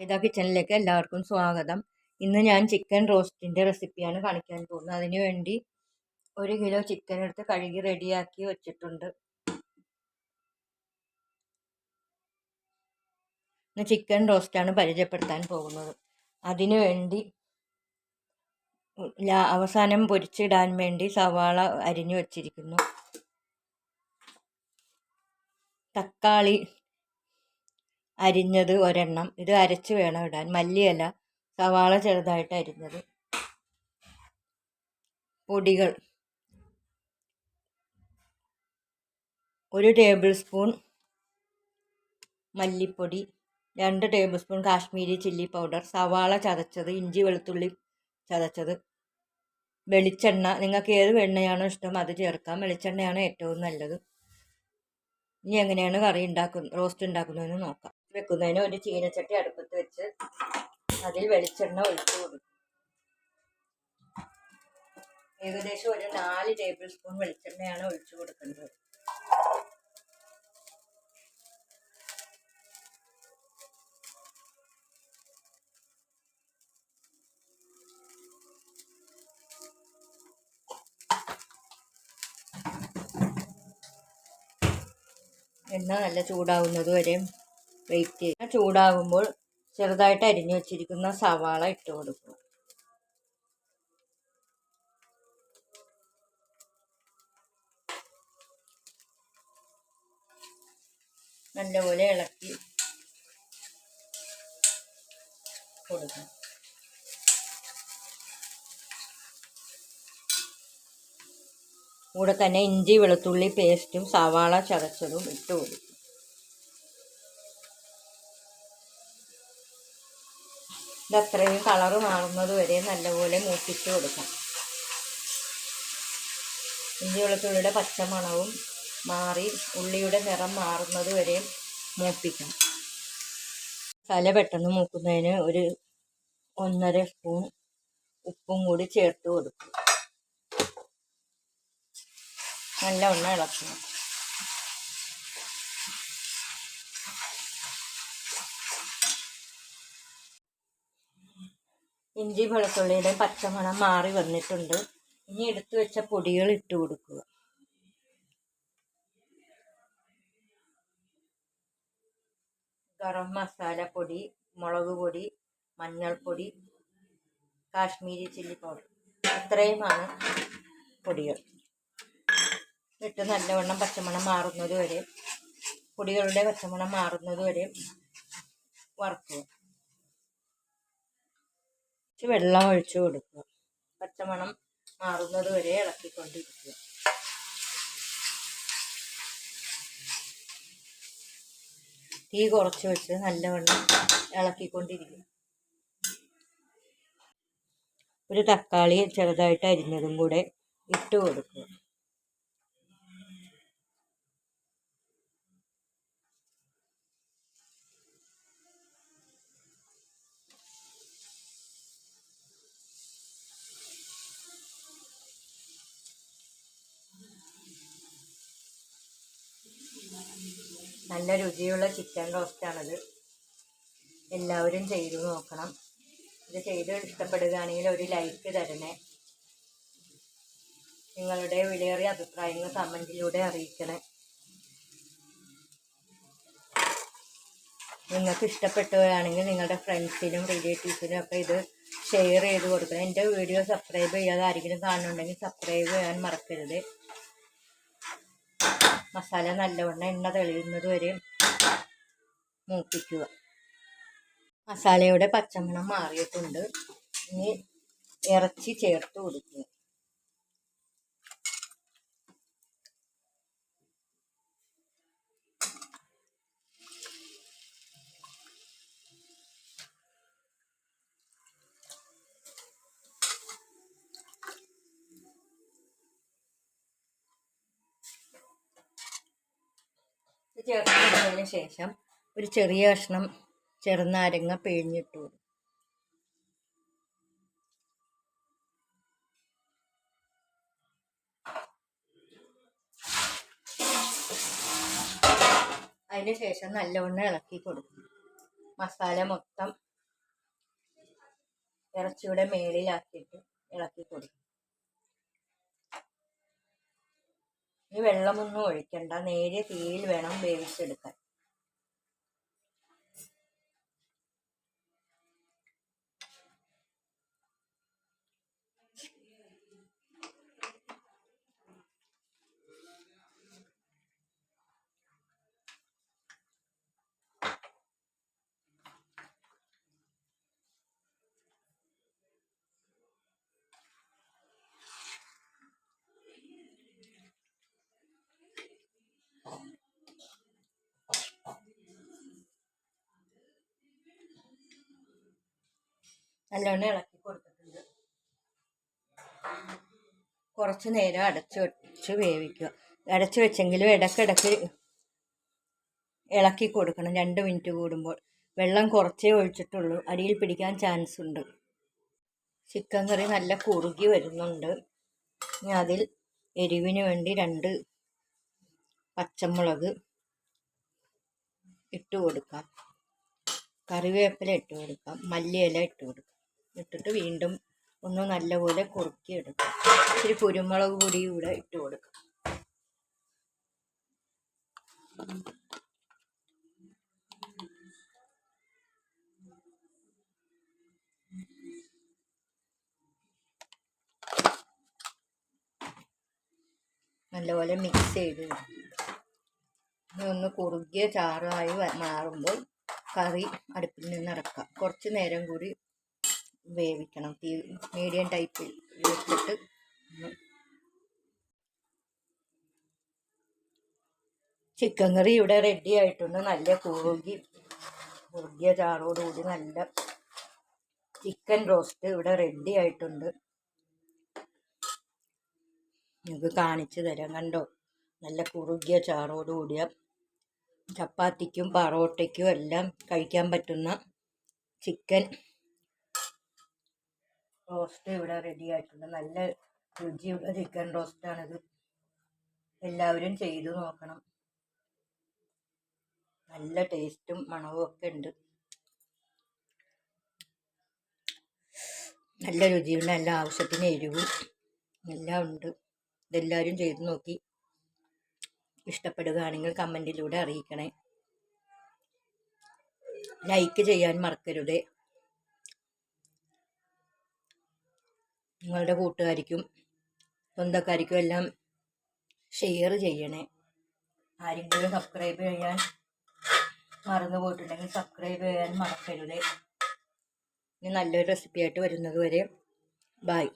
ഇതാ കിച്ചണിലേക്ക് എല്ലാവർക്കും സ്വാഗതം. ഇന്ന് ഞാൻ ചിക്കൻ റോസ്റ്റിന്റെ റെസിപ്പിയാണ് കാണിക്കാൻ പോകുന്നത്. അതിനു വേണ്ടി ഒരു കിലോ ചിക്കൻ എടുത്ത് കഴുകി റെഡിയാക്കി വെച്ചിട്ടുണ്ട്. ഇന്ന് ചിക്കൻ റോസ്റ്റാണ് പരിചയപ്പെടുത്താൻ പോകുന്നത്. അതിനു വേണ്ടി അവസാനം പൊരിച്ചിടാൻ വേണ്ടി സവാള അരിഞ്ഞു വച്ചിരിക്കുന്നു. തക്കാളി അരിഞ്ഞത് ഒരെണ്ണം. ഇത് അരച്ച് വേണം ഇടാൻ. മല്ലിയില സവാള ചെറുതായിട്ട് അരിഞ്ഞത്. പൊടികൾ. ഒരു ടേബിൾ സ്പൂൺ മല്ലിപ്പൊടി. രണ്ട് tablespoon Kashmiri chilli powder. സവാള ചതച്ചത് ഇഞ്ചി വെളുത്തുള്ളി ചതച്ചത്. വെളിച്ചെണ്ണ. നിങ്ങൾക്ക് ഏത് എണ്ണയാണോ ഇഷ്ടം അത് ചേർക്കാം. വെളിച്ചെണ്ണയാണ് ഏറ്റവും നല്ലത്. ഇനി എങ്ങനെയാണ് കറി ഉണ്ടാക്കുന്ന റോസ്റ്റ് ഉണ്ടാക്കുന്നതെന്ന് നോക്കാം. വെക്കുന്നതിന് ഒരു ചീനച്ചട്ടി അടുപ്പത്ത് വെച്ച് അതിൽ വെളിച്ചെണ്ണ ഒഴിച്ച് കൊടുക്കും. ഏകദേശം ഒരു നാല് ടേബിൾ സ്പൂൺ വെളിച്ചെണ്ണയാണ് ഒഴിച്ചു കൊടുക്കുന്നത്. എണ്ണ നല്ല ചൂടാവുന്നത് വരെ വെയിറ്റ് ചെയ്യുക. ചൂടാകുമ്പോൾ ചെറുതായിട്ട് അരിഞ്ഞു വെച്ചിരിക്കുന്ന സവാള ഇട്ട് കൊടുക്കുക. നല്ലപോലെ ഇളക്കി കൊടുക്കണം. കൂടെ തന്നെ ഇഞ്ചി വെളുത്തുള്ളി പേസ്റ്റും സവാള ചതച്ചതും ഇട്ട് കൊടുക്കും ഇതത്രയും കളറ് മാറുന്നത് വരെ നല്ലപോലെ മൂപ്പിച്ച് കൊടുക്കാം. ഇഞ്ചി വെളുത്തുള്ളിയുടെ പച്ചമണവും മാറി ഉള്ളിയുടെ നിറം മാറുന്നത് വരെ മൂപ്പിക്കാം. തല പെട്ടെന്ന് മൂക്കുന്നതിന് ഒരു ഒന്നര സ്പൂൺ ഉപ്പും കൂടി ചേർത്ത് കൊടുക്കും നല്ലവണ്ണം ഇളക്കണം. ഇഞ്ചി വെളുത്തുള്ളിയുടെ പച്ചമണം മാറി വന്നിട്ടുണ്ട്. ഇനി എടുത്തു വെച്ച പൊടികൾ ഇട്ട് കൊടുക്കുക. ഗരം മസാല പൊടി മുളക് പൊടി മഞ്ഞൾപ്പൊടി കാശ്മീരി ചില്ലി പൗഡർ. ഇത്രയുമാണ് പൊടികൾ. ഇട്ട് നല്ലവണ്ണം പച്ചമണം മാറുന്നത് വരെ പൊടികളുടെ പച്ചമണം മാറുന്നത് വരെ വറുക്കുക. കുറച്ച് വെള്ളം ഒഴിച്ചു കൊടുക്കുക. പച്ചമണം മാറുന്നത് വരെ ഇളക്കിക്കൊണ്ടിരിക്കുക. തീ കുറച്ച് വെച്ച് നല്ലവണ്ണം ഇളക്കിക്കൊണ്ടിരിക്കുക. ഒരു തക്കാളി ചെറുതായിട്ട് അരിഞ്ഞതും കൂടെ ഇട്ട് കൊടുക്കുക. നല്ല രുചിയുള്ള ചിക്കൻ റോസ്റ്റാണിത്. എല്ലാവരും ചെയ്തു നോക്കണം. ഇത് ചെയ്ത് ഇഷ്ടപ്പെടുകയാണെങ്കിൽ ഒരു ലൈക്ക് തരണേ. നിങ്ങളുടെ വിലയേറിയ അഭിപ്രായങ്ങൾ കമന്റിലൂടെ അറിയിക്കണേ. നിങ്ങൾക്ക് ഇഷ്ടപ്പെട്ടുകയാണെങ്കിൽ നിങ്ങളുടെ ഫ്രണ്ട്സിനും റിലേറ്റീവ്സിനും ഒക്കെ ഇത് ഷെയർ ചെയ്ത് കൊടുക്കണം. എന്റെ വീഡിയോ സബ്സ്ക്രൈബ് ചെയ്യാതെ ആരെങ്കിലും കാണുന്നുണ്ടെങ്കിൽ സബ്സ്ക്രൈബ് ചെയ്യാൻ മറക്കരുത്. മസാല നല്ലവണ്ണം എണ്ണ തെളിയുന്നത് വരെ മൂപ്പിക്കുക. മസാലയുടെ പച്ചമണം മാറിയിട്ടുണ്ട്. ഇനി ഇറച്ചി ചേർത്ത് കൊടുക്കുക. ചേർത്ത് കൊടുത്തതിന് ശേഷം ഒരു ചെറിയ കഷ്ണം ചെറുനാരങ്ങ പിഴിഞ്ഞിട്ടു. അതിന് ശേഷം നല്ലവണ്ണം ഇളക്കി കൊടുക്കും. മസാല മൊത്തം ഇറച്ചിയുടെ മേളിലാക്കിയിട്ട് ഇളക്കി കൊടുക്കും. ഈ വെള്ളമൊന്നും ഒഴിക്കണ്ട. നേരിയ തീയിൽ വേണം വേവിച്ചെടുക്കാൻ. നല്ലോണം ഇളക്കി കൊടുത്തിട്ടുണ്ട്. കുറച്ച് നേരം അടച്ചു വെച്ച് വേവിക്കുക. അടച്ചു വെച്ചെങ്കിലും ഇടക്കിടക്ക് ഇളക്കി കൊടുക്കണം. രണ്ട് മിനിറ്റ് കൂടുമ്പോൾ. വെള്ളം കുറച്ചേ ഒഴിച്ചിട്ടുള്ളൂ. അടിയിൽ പിടിക്കാൻ ചാൻസ് ഉണ്ട്. ചിക്കൻ കറി നല്ല കുറുകി വരുന്നുണ്ട്. അതിൽ എരിവിന് വേണ്ടി രണ്ട് പച്ചമുളക് ഇട്ട് കൊടുക്കാം. കറിവേപ്പില ഇട്ട് കൊടുക്കാം. മല്ലിയില ഇട്ട് കൊടുക്കാം. ഇട്ടിട്ട് വീണ്ടും ഒന്ന് നല്ലപോലെ കുറുക്കി എടുക്കും ഇച്ചിരി കുരുമുളക് പൊടി കൂടെ ഇട്ട് കൊടുക്കും. നല്ലപോലെ മിക്സ് ചെയ്ത് ഒന്ന് കുറുകിയ ചാറായി മാറുമ്പോൾ കറി അടുപ്പിൽ നിന്ന് ഇറക്കാം. കുറച്ച് നേരം കൂടി വേവിക്കണം. തീ മീഡിയം ടൈപ്പിൽ വെച്ചിട്ട് ചിക്കൻ കറി ഇവിടെ റെഡി ആയിട്ടുണ്ട്. നല്ല കുറുകി കുറുകിയ ചാറോടുകൂടി നല്ല ചിക്കൻ റോസ്റ്റ് ഇവിടെ റെഡി ആയിട്ടുണ്ട്. നിങ്ങൾക്ക് കാണിച്ചു തരാം. കണ്ടോ? നല്ല കുറുകിയ ചാറോടുകൂടിയ ചപ്പാത്തിക്കും പറോട്ടയ്ക്കും എല്ലാം കഴിക്കാൻ പറ്റുന്ന ചിക്കൻ റോസ്റ്റ് ഇവിടെ റെഡി ആയിട്ടുണ്ട്. നല്ല രുചിയുള്ള ചിക്കൻ റോസ്റ്റ് റോസ്റ്റാണിത് എല്ലാവരും ചെയ്തു നോക്കണം. നല്ല ടേസ്റ്റും മണവും ഒക്കെ ഉണ്ട്. നല്ല രുചിയുള്ള എല്ലാ ആവശ്യത്തിന് എരിവും എല്ലാം ഉണ്ട്. ഇതെല്ലാവരും ചെയ്തു നോക്കി ഇഷ്ടപ്പെടുകയാണെങ്കിൽ കമന്റിലൂടെ അറിയിക്കണേ. ലൈക്ക് ചെയ്യാൻ മറക്കരുതേ. നിങ്ങളുടെ കൂട്ടുകാരിക്കും സ്വന്തക്കാർക്കും എല്ലാം ഷെയർ ചെയ്യണേ. ആരെങ്കിലും സബ്സ്ക്രൈബ് ചെയ്യാൻ മറന്നു പോയിട്ടുണ്ടെങ്കിൽ സബ്സ്ക്രൈബ് ചെയ്യാൻ മറക്കരുതേ. ഇനി നല്ലൊരു റെസിപ്പിയായിട്ട് വരുന്നത് വരെ. ബായ്